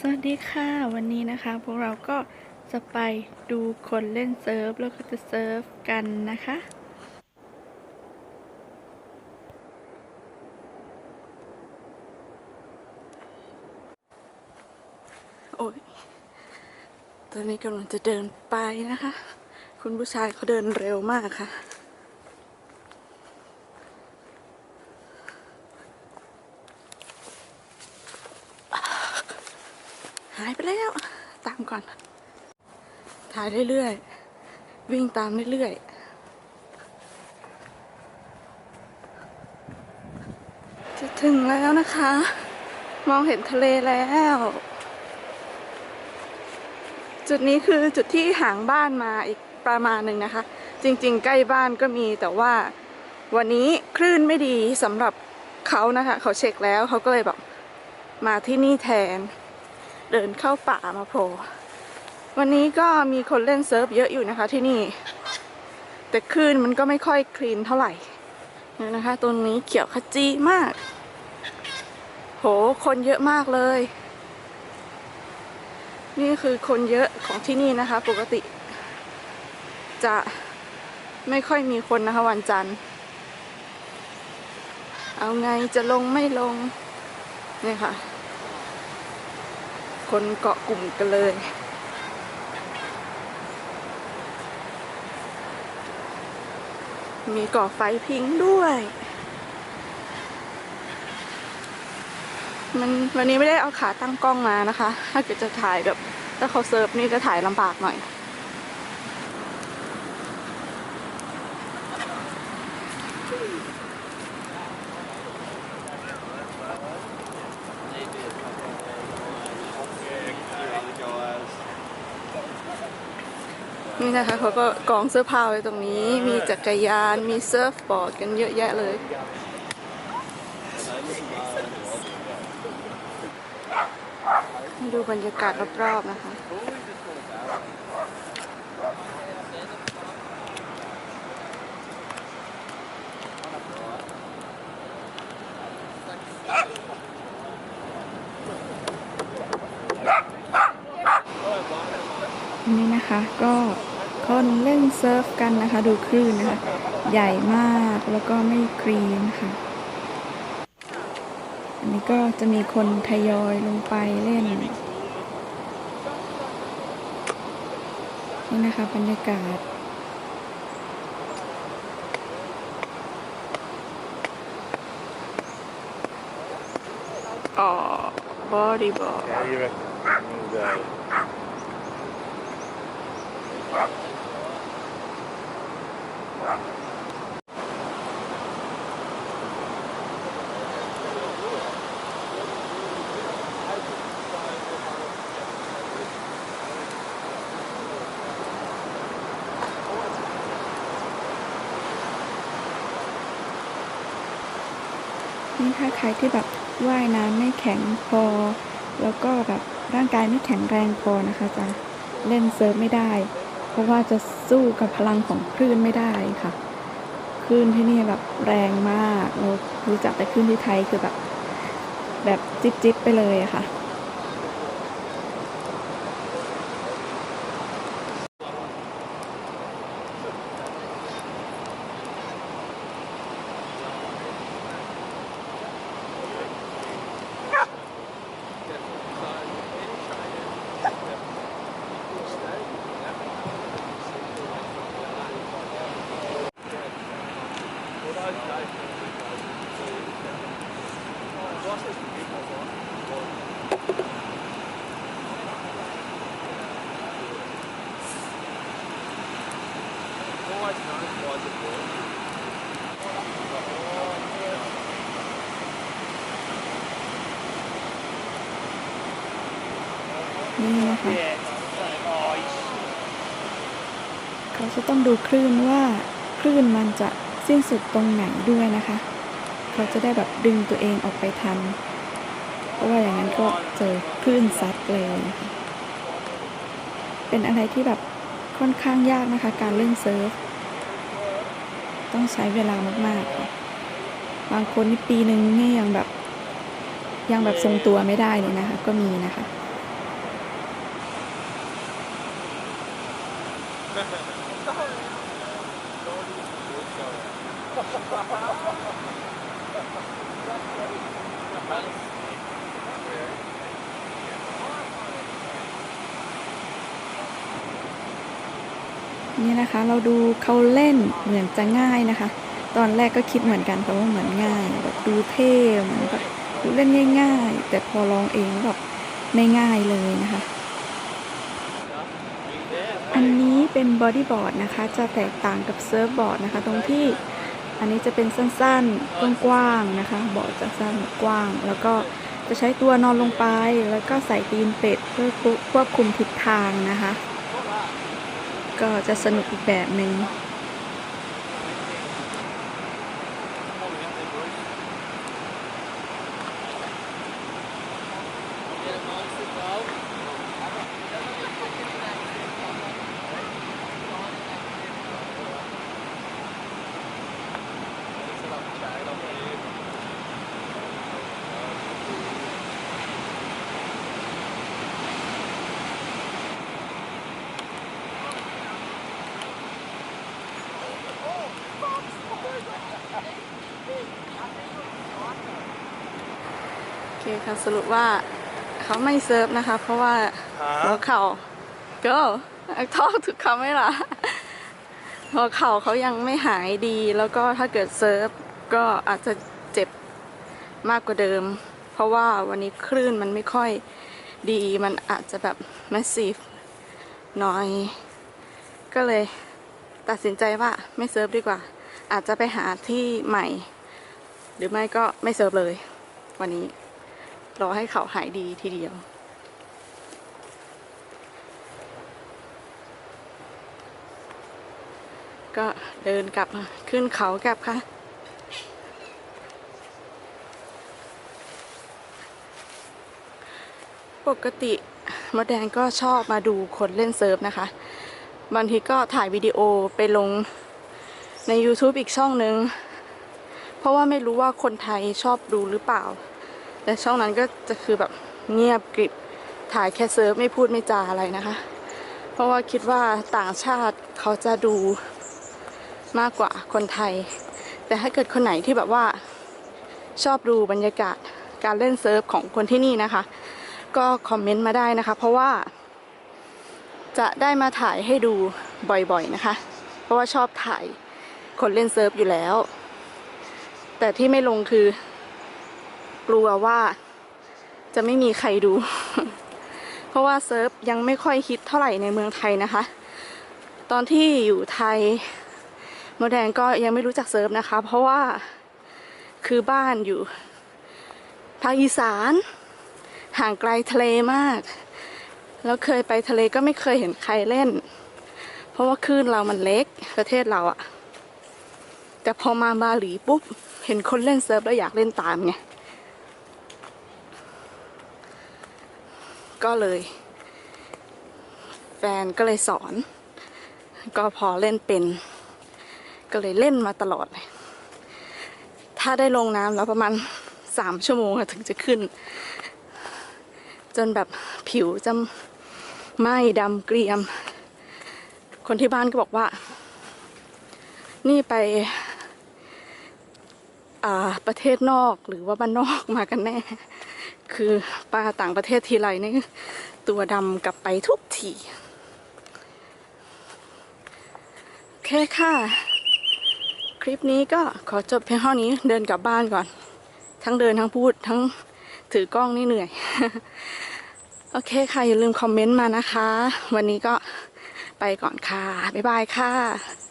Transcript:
สวัสดีค่ะวันนี้นะคะพวกเราก็จะไปดูคนเล่นเซิร์ฟแล้วก็จะเซิร์ฟกันนะคะ โอ้ยตอนนี้กำลังจะเดินไปนะคะ คุณผู้ชายเขาเดินเร็วมากค่ะายไปแล้ว ตามก่อน ถ่ายเรื่อยๆ วิ่งตามเรื่อยๆ จะถึงแล้วนะคะ มองเห็นทะเลแล้ว จุดนี้คือจุดที่ห่างบ้านมาอีกประมาณหนึ่งนะคะ จริงๆ ใกล้บ้านก็มีแต่ว่าวันนี้คลื่นไม่ดีสำหรับเขานะคะ เขาเช็คแล้วเขาก็เลยแบบมาที่นี่แทน เดินเข้าป่ามาโผล่วันนี้ก็มีคนเล่นเซิร์ฟเยอะอยู่นะคะที่นี่ แต่คลื่นมันก็ไม่ค่อยคลีนเท่าไหร่นี่นะคะตรงนี้เขียวขจีมาก โหคนเยอะมากเลย นี่คือคนเยอะของที่นี่นะคะ ปกติ จะไม่ค่อยมีคนนะคะวันจันทร์ เอาไงจะลงไม่ลง เนี่ยค่ะ คนเกาะกลุ่มกันเลย มีก่อไฟพิงด้วย มันวันนี้ไม่ได้เอาขาตั้งกล้องมานะคะ ถ้าเกิดจะถ่ายแบบถ้าเขาเซิร์ฟนี่จะถ่ายลำบากหน่อย นี่นะคะเขาก็กองเสื้อผ้าไว้ตรงนี้ มีจักรยาน มีเซิร์ฟบอร์ดกันเยอะแยะเลยดูบรรยากาศรอบๆนะคะนนี้นะคะก็ คนเล่นเซิร์ฟกันนะคะ ดูคลื่นนะคะ ใหญ่มากแล้วก็ไม่คลีนค่ะ อันนี้ก็จะมีคนทยอยลงไปเล่น นี่นะคะบรรยากาศอ๋อบอดี้บอล นี่ถ้าใครที่แบบว่ายน้ำไม่แข็งพอ แล้วก็แบบร่างกายไม่แข็งแรงพอนะคะจะเล่นเซิร์ฟไม่ได้ ราะว่าจะสู้กับพลังของคลื่นไม่ได้ค่ะ คลื่นที่นี่แบบแรงมาก เรารู้จักแต่คลื่นที่ไทยคือแบบ แบบจิ๊บจิ๊บไปเลยอะค่ะ นี่นะคะเขาจะต้องดูคลื่นว่าคลื่นมันจะสิ้นสุดตรงไหนด้วยนะคะ เขาจะได้แบบดึงตัวเองออกไปทัน เพราะว่าอย่างนั้นก็เจอคลื่นซัดเลยนะคะเป็นอะไรที่แบบค่อนข้างยากนะคะ การเล่นเซิร์ฟ ต้องใช้เวลามากๆค่ะบางคนนี่ปีหนึ่งนี่ยังแบบ ยังแบบทรงตัวไม่ได้เลยนะคะ ก็มีนะคะ Thank you. นี่นะคะ เราดูเขาเล่นเหมือนจะง่ายนะคะ ตอนแรกก็คิดเหมือนกันเพราะว่าเหมือนง่ายแบบดูเท่เหมือนแบบดูเล่นง่าย ๆ แต่พอลองเองแบบไม่ง่ายเลยนะคะ อันนี้เป็นบอดี้บอร์ดนะคะ จะแตกต่างกับเซิร์ฟบอร์ดนะคะ ตรงที่อันนี้จะเป็นสั้นๆกว้างๆนะคะ บอร์ดจะสั้นกว้าง แล้วก็จะใช้ตัวนอนลงไป แล้วก็ใส่ตีนเป็ดเพื่อควบคุมทิศทางนะคะ ก็จะสนุกอีกแบบหนึ่ง เคค่ะสรุปว่าเขาไม่เซิร์ฟนะคะ เพราะว่าหัวเข่า ก็ทอกถูกเขาไหม่ล่ะหัวเข่าเขายังไม่หายดี แล้วก็ถ้าเกิดเซิร์ฟก็อาจจะเจ็บมากกว่าเดิม เพราะว่าวันนี้คลื่นมันไม่ค่อยดีมันอาจจะแบบ massive หน่อย ก็เลยตัดสินใจว่าไม่เซิร์ฟดีกว่า อาจจะไปหาที่ใหม่ หรือไม่ก็ไม่เซิร์ฟเลย วันนี้ รอให้เขาหายดีทีเดียว ก็เดินกลับมาขึ้นเขากลับค่ะปกติมดแดงก็ชอบมาดูคนเล่นเซิร์ฟนะคะ บางทีก็ถ่ายวิดีโอไปลงใน YouTube อีกช่องหนึ่งเพราะว่าไม่รู้ว่าคนไทยชอบดูหรือเปล่า แต่ช่องนั้นก็จะคือแบบเงียบกริบถ่ายแค่เซิร์ฟไม่พูดไม่จาอะไรนะคะ เพราะว่าคิดว่าต่างชาติเขาจะดูมากกว่าคนไทย แต่ถ้าเกิดคนไหนที่แบบว่าชอบดูบรรยากาศการเล่นเซิร์ฟของคนที่นี่นะคะ ก็คอมเมนต์มาได้นะคะ เพราะว่า จะได้มาถ่ายให้ดูบ่อยๆนะคะ เพราะว่าชอบถ่ายคนเล่นเซิร์ฟอยู่แล้ว แต่ที่ไม่ลงคือ กลัวว่าจะไม่มีใครดู เพราะว่าเซิร์ฟยังไม่ค่อยฮิตเท่าไหร่ในเมืองไทยนะคะ ตอนที่อยู่ไทยโมแดงก็ยังไม่รู้จักเซิร์ฟนะคะ เพราะว่าคือบ้านอยู่ภาคอีสานห่างไกลทะเลมาก แล้วเคยไปทะเลก็ไม่เคยเห็นใครเล่น เพราะว่าคลื่นเรามันเล็กประเทศเราอะแต่พอมาบาหลีปุ๊บ เห็นคนเล่นเซิร์ฟแล้วอยากเล่นตามไง ก็เลย แฟนก็เลยสอน ก็พอเล่นเป็น ก็เลยเล่นมาตลอดเลยถ้าได้ลงน้ำแล้วประมาณสามชั่วโมงถึงจะขึ้น จนแบบผิวจะไหม้ดำเกรียม คนที่บ้านก็บอกว่า นี่ไปประเทศนอกหรือว่าบ้านนอกมากันแน่ คือปลาต่างประเทศทีไรนี่ตัวดำกลับไปทุกทีโอเคค่ะ คลิปนี้ก็ขอจบเพียงเท่านี้เดินกลับบ้านก่อน ทั้งเดินทั้งพูดทั้งถือกล้องนี่เหนื่อย โอเคค่ะ อย่าลืมคอมเมนต์มานะคะ วันนี้ก็ไปก่อนค่ะ บ๊ายบายค่ะ